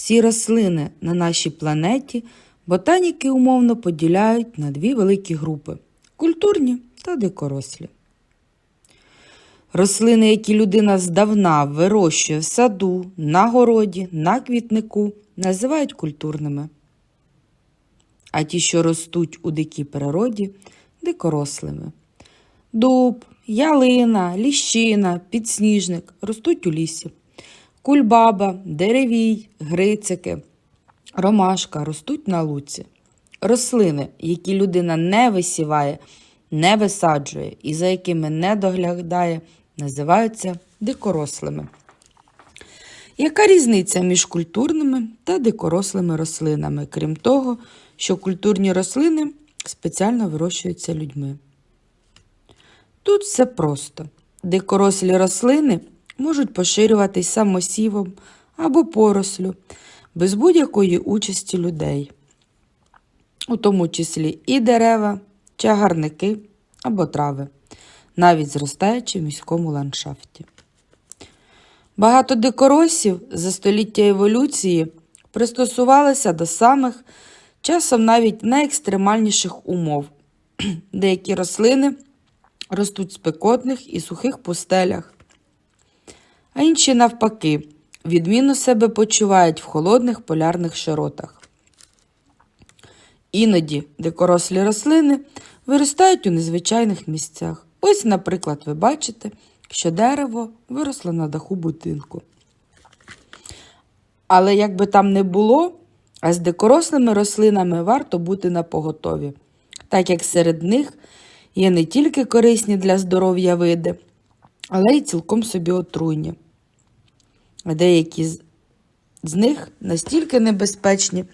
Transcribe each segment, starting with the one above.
Всі рослини на нашій планеті ботаніки умовно поділяють на дві великі групи культурні та дикорослі. Рослини, які людина здавна вирощує в саду, на городі, на квітнику, називають культурними. А ті, що ростуть у дикій природі, дикорослими. Дуб, ялина, ліщина, підсніжник ростуть у лісі. Кульбаба, деревій, грицики, ромашка ростуть на луці. Рослини, які людина не висіває, не висаджує і за якими не доглядає, називаються дикорослими. Яка різниця між культурними та дикорослими рослинами, крім того, що культурні рослини спеціально вирощуються людьми? Тут все просто. Дикорослі рослини можуть поширюватись самосівом або порослю, без будь-якої участі людей, у тому числі і дерева, чагарники або трави, навіть зростаючи в міському ландшафті. Багато дикоросів за століття еволюції пристосувалися до самих, часом навіть найекстремальніших умов. Деякі рослини ростуть в спекотних і сухих пустелях, а інші, навпаки, відмінно себе почувають в холодних полярних широтах. Іноді дикорослі рослини виростають у незвичайних місцях. Ось, наприклад, ви бачите, що дерево виросло на даху будинку. Але як би там не було, а з дикорослими рослинами варто бути на поготові, так як серед них є не тільки корисні для здоров'я види, але й цілком собі отруйні. Деякі з них настільки небезпечні,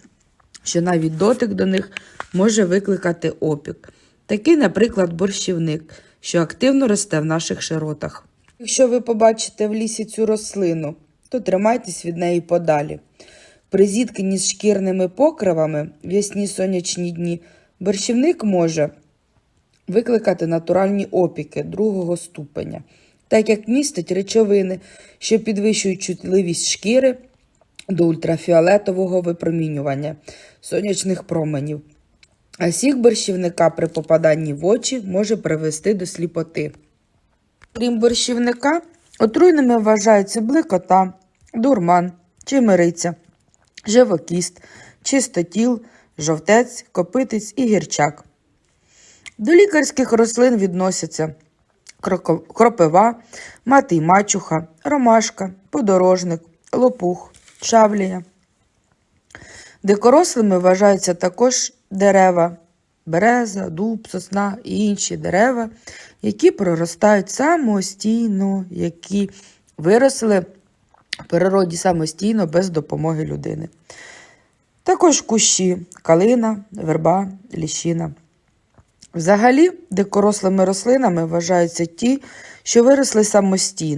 що навіть дотик до них може викликати опік. Такий, наприклад, борщівник, що активно росте в наших широтах. Якщо ви побачите в лісі цю рослину, то тримайтесь від неї подалі. При зіткненні з шкірними покривами в ясні сонячні дні борщівник може викликати натуральні опіки другого ступеня, так як містить речовини, що підвищують чутливість шкіри до ультрафіолетового випромінювання сонячних променів. А сік борщівника при попаданні в очі може привести до сліпоти. Крім борщівника, отруйними вважаються блекота, дурман, чимириця, живокіст, чистотіл, жовтець, копитець і гірчак. До лікарських рослин відносяться кропива, мати й мачуха, ромашка, подорожник, лопух, шавлія. Дикорослими вважаються також дерева, береза, дуб, сосна і інші дерева, які проростають самостійно, які виросли в природі самостійно без допомоги людини. Також кущі, калина, верба, ліщина. Взагалі, дикорослими рослинами вважаються ті, що виросли самостійно.